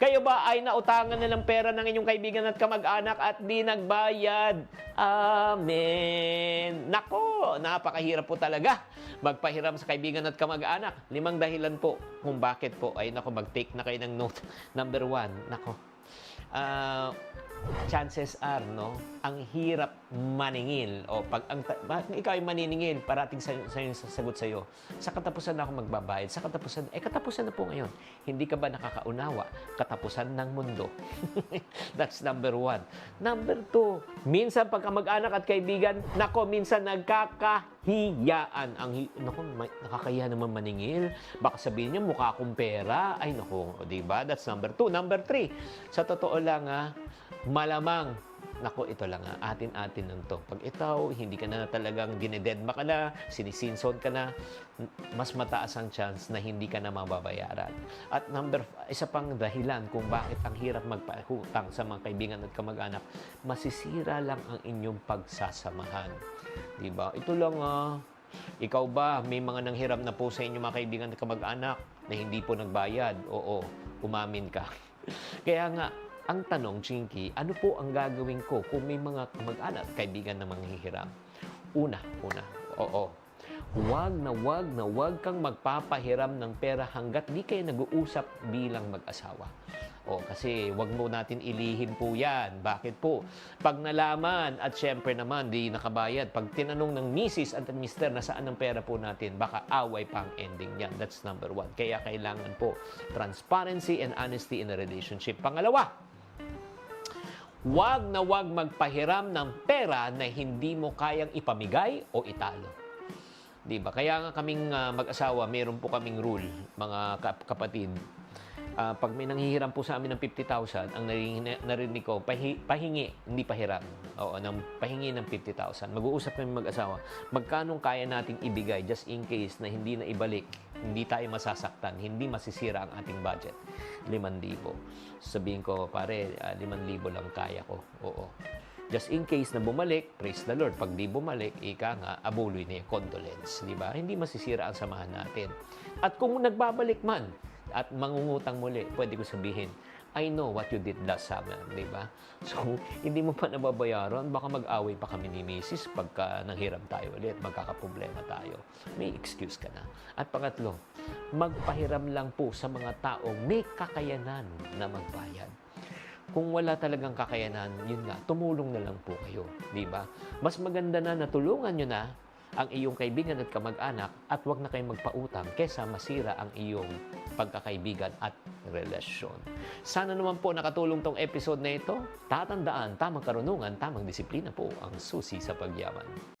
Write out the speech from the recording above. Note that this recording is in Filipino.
Kayo ba ay nautangan na ng pera ng inyong kaibigan at kamag-anak at di nagbayad? Amen. Nako, napakahirap po talaga magpahiram sa kaibigan at kamag-anak. Limang dahilan po kung bakit po. Ay nako, mag-take na kayo ng note. Number one, nako. Ah, chances are, no, ang hirap maningil. O pag ang, bakit ikaw ay maniningil, parating sa, sa yung sasagot sa iyo. Sa katapusan na ako magbabayad. Sa katapusan, eh katapusan na po ngayon. Hindi ka ba nakakaunawa? Katapusan ng mundo. That's number one. Number two, minsan pagka mag-anak at kaibigan, nako, minsan nagkakahiyaan. Ang, nako, nakakahiya naman maningil. Baka sabihin niya, mukha akong pera. Ay, nako, di ba? That's number two. Number three, sa totoo lang, ah, malamang, nako, ito lang ah, atin-atin lang to. Pag ikaw, hindi ka na talagang dinededma ka na, sinisinson ka na, mas mataas ang chance na hindi ka na mababayaran. At number, isa pang dahilan kung bakit ang hirap magpahutang sa mga kaibigan at kamag-anak, masisira lang ang inyong pagsasamahan. Di ba? Ito lang ah, ikaw ba, may mga nanghiram na po sa inyo mga kaibigan at kamag-anak na hindi po nagbayad? Oo, umamin ka. Kaya nga, ang tanong, Chinky, ano po ang gagawin ko kung may mga kamag-anak, kaibigan na manghihiram? Una, una, oo. Huwag na wag na wag kang magpapahiram ng pera hanggat di kayo nag-uusap bilang mag-asawa. O, kasi wag mo natin ilihim po yan. Bakit po? Pag nalaman at syempre naman di nakabayad, pag tinanong ng misis at mister na saan ang pera po natin, baka away pa ang ending yan. That's number one. Kaya kailangan po transparency and honesty in a relationship. Pangalawa, Huwag na huwag magpahiram ng pera na hindi mo kayang ipamigay o italo. 'Di ba? Kaya nga kaming ah, mag-asawa, meron po kaming rule, mga kap- kapatid. Ah, pag may nanghihiram po sa amin ng 50,000, ang narinig, narinig ko, pahi, pahingi, hindi pahiram. Oo, ng, pahingi ng 50,000. Mag-uusap kami mag-asawa, magkano kaya nating ibigay just in case na hindi na ibalik, hindi tayo masasaktan, hindi masisira ang ating budget. 5,000. Sabihin ko, pare, ah, 5,000 lang kaya ko. Oo. Just in case na bumalik, praise the Lord. Pag di bumalik, ika nga, abuloy yung condolence. Di ba? Hindi masisira ang samahan natin. At kung nagbabalik man, at mangungutang muli, pwede ko sabihin, I know what you did last summer, di ba? So, hindi mo pa nababayaran, baka mag-away pa kami ni Mrs. pagka nanghiram tayo ulit, magkakaproblema tayo. May excuse ka na. At pangatlo, magpahiram lang po sa mga taong may kakayanan na magbayad. Kung wala talagang kakayanan, yun nga, tumulong na lang po kayo, di ba? Mas maganda na natulungan nyo na ang iyong kaibigan at kamag-anak at huwag na kayong magpautang kesa masira ang iyong pagkakaibigan at relasyon. Sana naman po nakatulong tong episode na ito. Tatandaan, tamang karunungan, tamang disiplina po ang susi sa pagyaman.